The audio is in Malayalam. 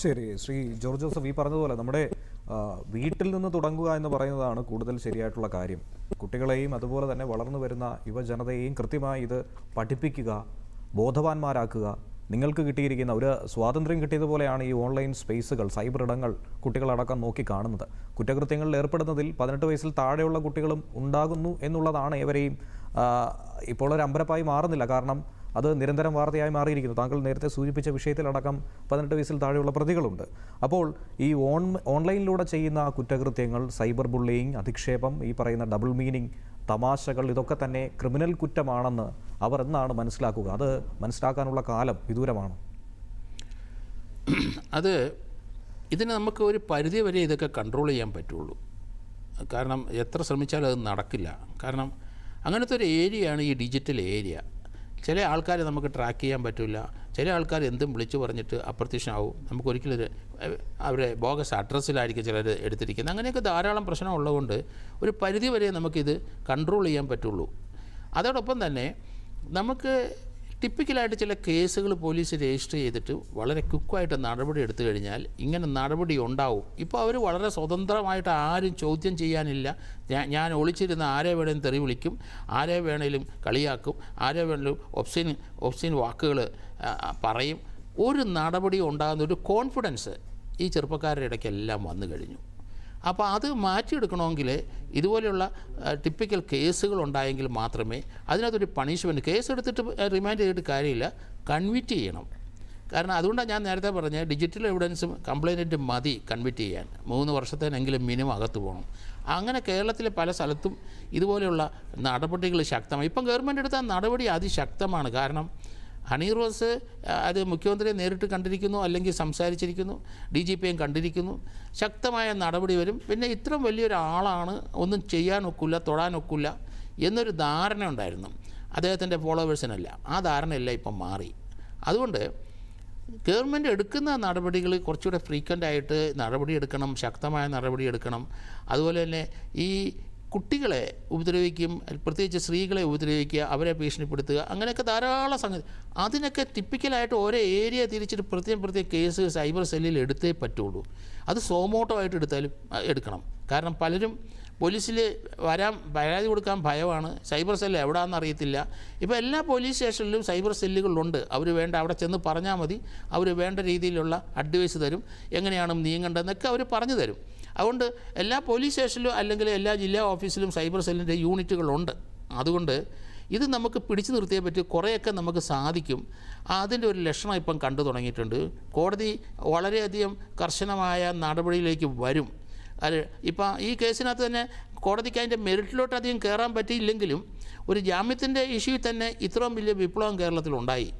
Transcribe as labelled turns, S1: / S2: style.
S1: ശരി ശ്രീ ജോർജ് ജോസഫ് ഈ പറഞ്ഞതുപോലെ നമ്മുടെ വീട്ടിൽ നിന്ന് തുടങ്ങുക എന്ന് പറയുന്നതാണ് കൂടുതൽ ശരിയായിട്ടുള്ള കാര്യം. കുട്ടികളെയും അതുപോലെ തന്നെ വളർന്നു വരുന്ന യുവജനതയെയും കൃത്യമായി ഇത് പഠിപ്പിക്കുക ബോധവാന്മാരാക്കുക. നിങ്ങൾക്ക് കിട്ടിയിരിക്കുന്ന ഒരു സ്വാതന്ത്ര്യം കിട്ടിയതുപോലെയാണ് ഈ ഓൺലൈൻ സ്പേസുകൾ സൈബർ ഇടങ്ങൾ കുട്ടികളടക്കം നോക്കി കാണുന്നത്. കുറ്റകൃത്യങ്ങളിൽ ഏർപ്പെടുന്നതിൽ പതിനെട്ട് വയസ്സിൽ താഴെയുള്ള കുട്ടികളും ഉണ്ടാകുന്നു എന്നുള്ളതാണ് ഏവരെയും ഇപ്പോൾ ഒരു അമ്പരപ്പായി മാറുന്നില്ല. കാരണം അത് നിരന്തരം വാർത്തയായി മാറിയിരിക്കുന്നു. താങ്കൾ നേരത്തെ സൂചിപ്പിച്ച വിഷയത്തിലടക്കം പതിനെട്ട് വയസ്സിൽ താഴെയുള്ള പ്രതികളുണ്ട്. അപ്പോൾ ഈ ഓൺ ഓൺലൈനിലൂടെ ചെയ്യുന്ന കുറ്റകൃത്യങ്ങൾ സൈബർ ബുള്ളിയിങ് അധിക്ഷേപം ഈ പറയുന്ന ഡബിൾ മീനിങ് തമാശകൾ ഇതൊക്കെ തന്നെ ക്രിമിനൽ കുറ്റമാണെന്ന് അവർ എന്നാണ് മനസ്സിലാക്കുക? അത് മനസ്സിലാക്കാനുള്ള കാലം വിദൂരമാണ്?
S2: അത് ഇതിന് നമുക്ക് ഒരു പരിധി വരെ ഇതൊക്കെ കൺട്രോൾ ചെയ്യാൻ പറ്റുള്ളൂ. കാരണം എത്ര ശ്രമിച്ചാലും അത് നടക്കില്ല. കാരണം അങ്ങനത്തെ ഒരു ഏരിയയാണ് ഈ ഡിജിറ്റൽ ഏരിയ. ചില ആൾക്കാരെ നമുക്ക് ട്രാക്ക് ചെയ്യാൻ പറ്റില്ല ചില ആൾക്കാർ എന്തും വിളിച്ചു പറഞ്ഞിട്ട് അപ്രത്യക്ഷമാവും നമുക്കൊരിക്കലും അവരെ ബോഗസ് അഡ്രസ്സിലായിരിക്കും ചിലർ എടുത്തിരിക്കുന്നത്. അങ്ങനെയൊക്കെ ധാരാളം പ്രശ്നം ഉള്ളതുകൊണ്ട് ഒരു പരിധി വരെ നമുക്കിത് കൺട്രോൾ ചെയ്യാൻ പറ്റുള്ളൂ. അതോടൊപ്പം തന്നെ നമുക്ക് ടിപ്പിക്കലായിട്ട് ചില കേസുകൾ പോലീസ് രജിസ്റ്റർ ചെയ്തിട്ട് വളരെ ക്വിക്കായിട്ട് നടപടി എടുത്തു കഴിഞ്ഞാൽ ഇങ്ങനെ നടപടി ഉണ്ടാവും. ഇപ്പോൾ അവർ വളരെ സ്വതന്ത്രമായിട്ട് ആരും ചോദ്യം ചെയ്യാനില്ല. ഞാൻ ഒളിച്ചിരുന്ന ആരെ വേണേലും തെറി വിളിക്കും ആരെ വേണേലും കളിയാക്കും ആരെ വേണേലും ഒപ്സിൻ ഒപ്സിൻ വാക്കുകൾ പറയും. ഒരു നടപടി ഉണ്ടാകുന്ന ഒരു കോൺഫിഡൻസ് ഈ ചെറുപ്പക്കാരുടെ ഇടയ്ക്കെല്ലാം വന്നു കഴിഞ്ഞു. അപ്പോൾ അത് മാറ്റിയെടുക്കണമെങ്കിൽ ഇതുപോലെയുള്ള ടിപ്പിക്കൽ കേസുകൾ ഉണ്ടായെങ്കിൽ മാത്രമേ അതിനകത്തൊരു പണിഷ്മെന്റ് കേസ് എടുത്തിട്ട് റിമാൻഡ് ചെയ്തിട്ട് കാര്യമില്ല കൺവിറ്റ് ചെയ്യണം. കാരണം അതുകൊണ്ടാണ് ഞാൻ നേരത്തെ പറഞ്ഞ ഡിജിറ്റൽ എവിഡൻസും കംപ്ലൈന്റും മതി കൺവിറ്റ് ചെയ്യാൻ. മൂന്ന് വർഷത്തേനെങ്കിലും മിനിമം അകത്ത് പോകണം. അങ്ങനെ കേരളത്തിലെ പല സ്ഥലത്തും ഇതുപോലെയുള്ള നടപടികൾ ശക്തമായി. ഇപ്പം ഗവൺമെന്റ് എടുത്ത നടപടി അതിശക്തമാണ്. കാരണം ഹണി റോസ് അത് മുഖ്യമന്ത്രിയെ നേരിട്ട് കണ്ടിരിക്കുന്നു അല്ലെങ്കിൽ സംസാരിച്ചിരിക്കുന്നു ഡി ജി പിയും കണ്ടിരിക്കുന്നു. ശക്തമായ നടപടി വരും. പിന്നെ ഇത്രയും വലിയൊരാളാണ് ഒന്നും ചെയ്യാനൊക്കില്ല തൊടാനൊക്കില്ല എന്നൊരു ധാരണ ഉണ്ടായിരുന്നു. അദ്ദേഹത്തിന്റെ ഫോളോവേഴ്സിനല്ല. ആ ധാരണയല്ല ഇപ്പം മാറി. അതുകൊണ്ട് ഗവൺമെന്റ് എടുക്കുന്ന നടപടികൾ കുറച്ചുകൂടെ ഫ്രീക്വന്റ് ആയിട്ട് നടപടി എടുക്കണം ശക്തമായ നടപടി എടുക്കണം അതുപോലെ തന്നെ ഈ കുട്ടികളെ ഉപദ്രവിക്കും പ്രത്യേകിച്ച് സ്ത്രീകളെ ഉപദ്രവിക്കുക അവരെ ഭീഷണിപ്പെടുത്തുക അങ്ങനെയൊക്കെ ധാരാളം സംഗതി. അതിനൊക്കെ ടിപ്പിക്കലായിട്ട് ഓരോ ഏരിയ തിരിച്ചിട്ട് പ്രത്യേകം പ്രത്യേക കേസ് സൈബർ സെല്ലിൽ എടുത്തേ പറ്റുള്ളൂ. അത് സോമോട്ടോ ആയിട്ട് എടുത്താലും എടുക്കണം. കാരണം പലരും പോലീസിൽ വരാൻ പരാതി കൊടുക്കാൻ ഭയമാണ്. സൈബർ സെല്ല് എവിടെയാണെന്ന് അറിയത്തില്ല. ഇപ്പോൾ എല്ലാ പോലീസ് സ്റ്റേഷനിലും സൈബർ സെല്ലുകളുണ്ട് അവർ വേണ്ട അവിടെ ചെന്ന് പറഞ്ഞാൽ മതി. അവർ വേണ്ട രീതിയിലുള്ള അഡ്വൈസ് തരും. എങ്ങനെയാണ് നീങ്ങേണ്ടതെന്നൊക്കെ അവർ പറഞ്ഞു തരും. അതുകൊണ്ട് എല്ലാ പോലീസ് സ്റ്റേഷനിലും അല്ലെങ്കിൽ എല്ലാ ജില്ലാ ഓഫീസിലും സൈബർ സെല്ലിന്റെ യൂണിറ്റുകളുണ്ട് അതുകൊണ്ട് ഇത് നമുക്ക് പിടിച്ചു നിർത്തിയേ പറ്റി. കുറേയൊക്കെ നമുക്ക് സാധിക്കും. അതിന്റെ ഒരു ലക്ഷണം ഇപ്പം കണ്ടു തുടങ്ങിയിട്ടുണ്ട്. കോടതി വളരെയധികം കർശനമായ നടപടിയിലേക്ക് വരും. അത് ഇപ്പം ഈ കേസിനകത്ത് തന്നെ കോടതിക്ക് അതിന്റെ മെറിറ്റിലോട്ട് അധികം കയറാൻ പറ്റിയില്ലെങ്കിലും ഒരു ജാമ്യത്തിന്റെ ഇഷ്യൂ തന്നെ ഇത്രയും വലിയ വിപ്ലവം കേരളത്തിലുണ്ടായി.